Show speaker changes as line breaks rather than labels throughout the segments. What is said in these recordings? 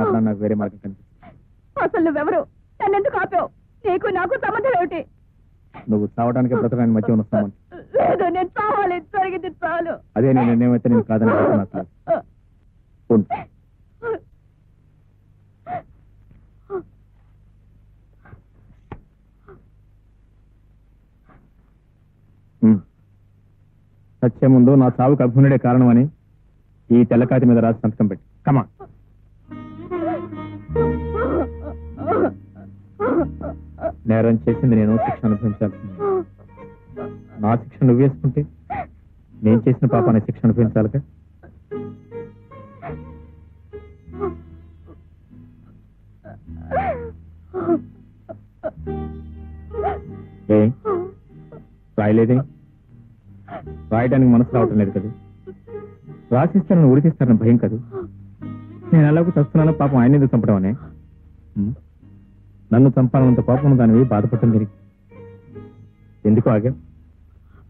ఆపడానికి నాకు వేరే మార్గం కనిపిస్తుంది
అసలు నువ్వెవరు? నన్నెందుకు ఆపావు? నీకు నాకు సంబంధం ఏమిటి?
నువ్వు చావడానికి బ్రతకడానికి మధ్య సంబంధం.
లేదు నేను చావాలి జరిగింది చాలు.
అదే నేను నిర్ణయమైతే నేను కాదని నాకు కాదు ఉండు. ఉమ్. చచ్చే ముందు నా చావుకు అభిమనుడే కారణమని ఈ తెల్లకాతి మీద రాసి సంతకం పెట్టి. కమా నేరం చేసింది నేను శిక్ష అనుభవించాల్సింది నా శిక్ష నువ్వు వేసుకుంటే నేను చేసిన పాపాన్ని శిక్ష అనుభవించాలిగా? ఏ? రాయలేదే? రాయడానికి మనసు రావటం లేదు కదా? రాసిస్తానని ఉడికిస్తారని భయం కదా? నేను ఎలాగో చస్తున్నానో పాపం ఆయన ఎందుకు చంపడం అనే నన్ను చంపాలంత కోపం దానివి బాధపడటం జరిగింది ఎందుకు ఆగా?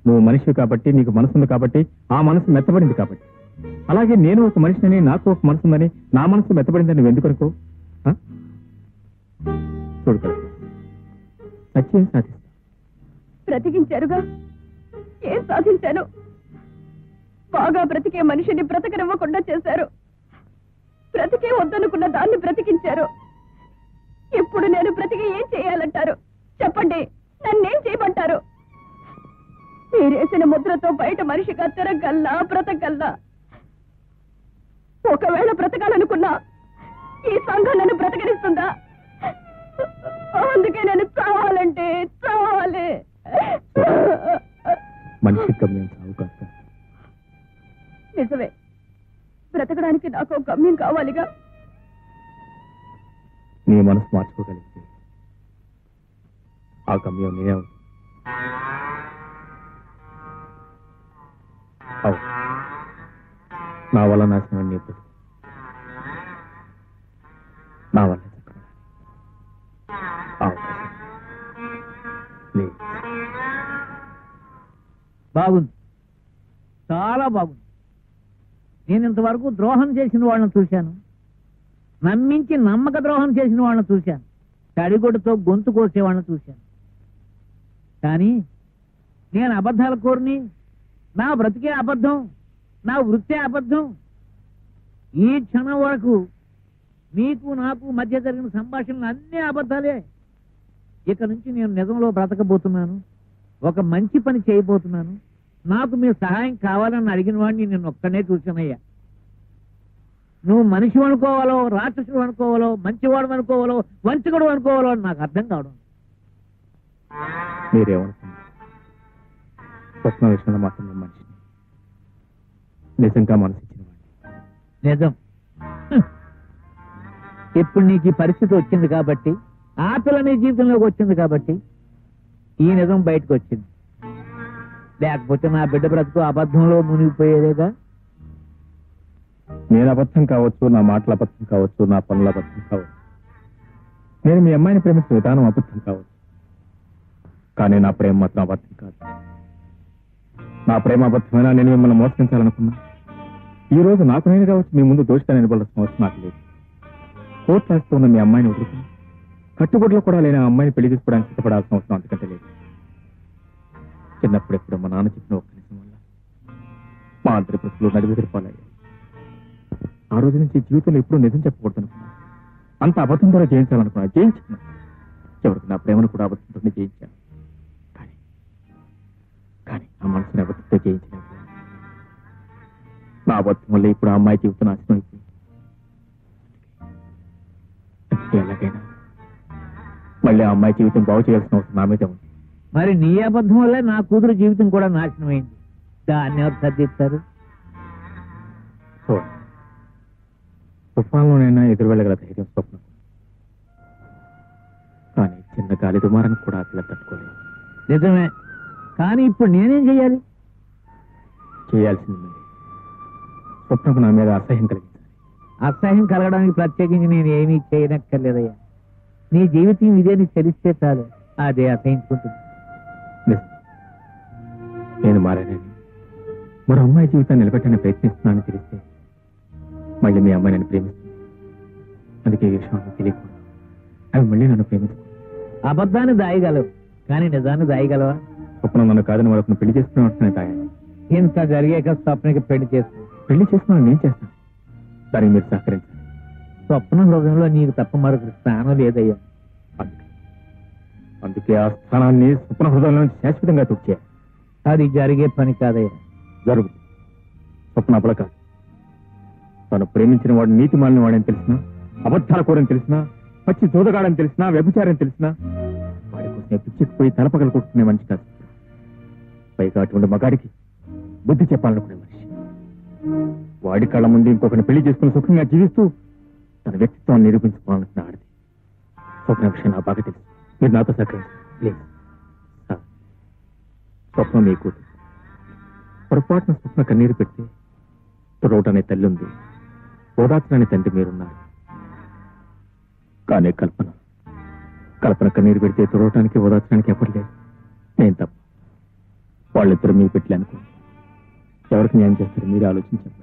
నువ్వు మనిషి కాబట్టి నీకు మనసుంది కాబట్టి ఆ మనసు మెత్తబడింది కాబట్టి. అలాగే నేను ఒక మనిషిని నాకు ఒక మనసు ఉందని నా మనసు మెత్తబడిందని నువ్వు ఎందుకు అనుకో? చూడు సత్యం సాధిస్తా.
బ్రతికించారుగా? ఏం సాధించాను? బాగా బ్రతికే మనిషిని బ్రతకనివ్వకుండా చేశారు. బ్రతికే వద్దనుకున్న దాన్ని బ్రతికించారు. ముద్రతో బయట మనిషిగా తిరగల్లా బ్రతకల్లా ఒకవేళ బ్రతకాలనుకున్నా ఈ సంఘం నన్ను బ్రతకనిస్తుందా? అందుకే నేను చావాలంటే చావాలి.
మనిషి గమ్యం చావు కాస్త.
నిజమే. బ్రతకడానికి నాకు గమ్యం కావాలిగా.
నీ మనసు మార్చుకోగలిగితే ఆ గమ్యం నేనే అవుతా. నా వల్ల నాశనం నీ బ్రతుకు. నా వల్ల
బాగుంది. చాలా బాగుంది. నేను ఇంతవరకు ద్రోహం చేసిన వాళ్ళని చూశాను. నమ్మించి నమ్మక ద్రోహం చేసిన వాళ్ళని చూశాను. తడిగొడ్డుతో గొంతు కోసేవాళ్ళని చూశాను. కానీ నేను అబద్ధాలు కోరిని నా బ్రతికే అబద్ధం నా వృత్తి అబద్ధం. ఈ క్షణం వరకు మీకు నాకు మధ్య జరిగిన సంభాషణలు అన్నీ అబద్ధాలే. ఇక నుంచి నేను నిజంలో బ్రతకబోతున్నాను. ఒక మంచి పని చేయబోతున్నాను. నాకు మీ సహాయం కావాలని అడిగిన వాడిని నేను ఒక్కనే చూసానయ్యా నువ్వు మనిషి అనుకోవాలో రాక్షసుడు అనుకోవాలో మంచివాడు అనుకోవాలో వంచకుడు అనుకోవాలో అని నాకు అర్థం కావడం.
మీరేమనుకున్నారు? స్వప్న విషయంలో మాత్రం నిజంగా మనసు ఇచ్చిన వాడిని
నిజం. ఇప్పుడు నీకు ఈ పరిస్థితి వచ్చింది కాబట్టి ఆ పిల్ల నీ జీవితంలోకి వచ్చింది కాబట్టి ఈ నిజం బయటకు వచ్చింది. లేకపోతే నా బిడ్డ బ్రతుకు అబద్ధంలో మునిగిపోయేదేగా?
నేను అబద్ధం కావచ్చు నా మాటల అబద్ధం కావచ్చు నా పనుల అబద్ధం కావచ్చు. నేను మీ అమ్మాయిని ప్రేమించిన విధానం అబద్ధం కావచ్చు. కానీ నా ప్రేమ మాత్రం అబద్ధం కాదు. నా ప్రేమ అబద్ధమైనా నేను మిమ్మల్ని మోసగించాలనుకున్నా? ఈ రోజు నాకు నేను కావచ్చు. మీ ముందు దోషిగా నిలబడాల్సిన అవసరం నాకు లేదు. కోర్టు రాస్తూ ఉన్న మీ అమ్మాయిని వదులుకుని కట్టుబడిలో కూడా లేని ఆ అమ్మాయిని పెళ్ళి తీసుకోవడానికి సిద్ధపడాల్సిన అవసరం అంతకంటే లేదు. చిన్నప్పుడు ఎప్పుడు మా నాన్న చెప్పిన ఒక్క నిజం వల్ల మా అందరి ప్రశ్నలు నడివెదిరిపోలయ్యాయి ఆ రోజు నుంచి జీవితంలో ఎప్పుడూ నిజం చెప్పకూడదు అనుకున్నా అంత అబద్ధం ద్వారా జయించాలనుకున్నా జయించుకున్నా చివరికి నా ప్రేమను కూడా అబద్ధంతో జయించాను. కానీ కానీ నా మనసుని అబద్ధంతో జయించలేదు నా అబద్ధం వల్ల ఇప్పుడు ఆ అమ్మాయి జీవితం నాశనం అయిపోయింది. ఎలాగైనా. మళ్ళీ ఆ అమ్మాయి జీవితం బాగు చేయాల్సిన అవసరం నా మీద ఉంది.
మరి నీ అబద్ధం వల్లే నా కూతురు జీవితం కూడా నాశనం అయింది దాన్ని ఎవరు సర్దిస్తారు
చూడండి తుఫాన్లోనైనా ఎదురు వెళ్ళగల ధైర్యం స్వప్నం. కానీ చిన్న గాలి దుమారానికి కూడా అట్లా తట్టుకోలేదు.
నిజమే. కానీ ఇప్పుడు నేనేం చెయ్యాలి?
చేయాల్సింది. స్వప్నకు నా మీద అసహ్యం కలిగించాలి
అసహ్యం కలగడానికి ప్రత్యేకించి నేను ఏమీ చేయనక్కర్లేదయ్యా. నీ జీవితం ఇదే నీకు తెలిస్తే చాలు అదే అసహించుకుంటుంది.
నేను మారానని మరో అమ్మాయి జీవితాన్ని నిలబెట్టని ప్రయత్నిస్తున్నానని తెలిస్తే మళ్ళీ మీ అమ్మాయి నన్ను ప్రేమిస్తుంది. ఈ విషయం తెలియకూడదు. అవి మళ్ళీ నన్ను ప్రేమించుకో
అబద్ధాన్ని దాయగలవు కానీ నిజాన్ని దాయగలవా?
స్వప్న నన్ను కాదని వాళ్ళకు పెళ్ళి చేసుకునే ఉంటున్నాయి తాయ
ఇంత జరిగాక స్వప్నకి పెళ్ళి చేసుకో.
పెళ్ళి చేసుకున్నా నేను చేస్తాను. దానికి మీరు సహకరించాలి
స్వప్న హృదయంలో నీకు తప్ప మరొక స్థానం లేదయ్యా.
అందుకే. అందుకే ఆ స్థానాన్ని స్వప్న హృదయంలో శాశ్వతంగా తుడిచేయాలి
అది జరిగే పని కాదయ్యా.
జరుగుతుంది. స్వప్న అబల కాదు. తను ప్రేమించిన వాడు నీతి మాలిన వాడని తెలిసినా అబద్ధాల కూరని తెలిసినా పచ్చి చూదగాడని తెలిసినా వ్యభిచారం తెలిసినా వాడి కోసం పిచ్చిపోయి తలపగలు కొట్టుకునే మనిషి కాదు. పైగా అటువంటి మగాడికి బుద్ధి చెప్పాలనుకునే వాడి కళ్ళ ముందు ఇంకొకరిని పెళ్ళి చేసుకుని సుఖంగా జీవిస్తూ తన వ్యక్తిత్వాన్ని నిరూపించుకోవాలనుకున్న ఆడది స్వప్న విషయం నా బాగా తెలుసు. మీరు నాతో సహకరించారు ప్లీజ్. సార్ స్వప్నం మీ కూతురు. పొరపాటున స్వప్న కన్నీరు పెట్టి తురవట అనే తల్లి ఉంది. ఓదార్చని తండ్రి మీరున్నారు. కానీ కల్పన కల్పన కన్నీరు పెడితే తురవటానికి ఓదార్చడానికి ఎవరు లేదు నేను తప్ప వాళ్ళిద్దరు మీ పెట్టి అనుకో ఎవరికి న్యాయం చేస్తారు? మీరు ఆలోచించండి.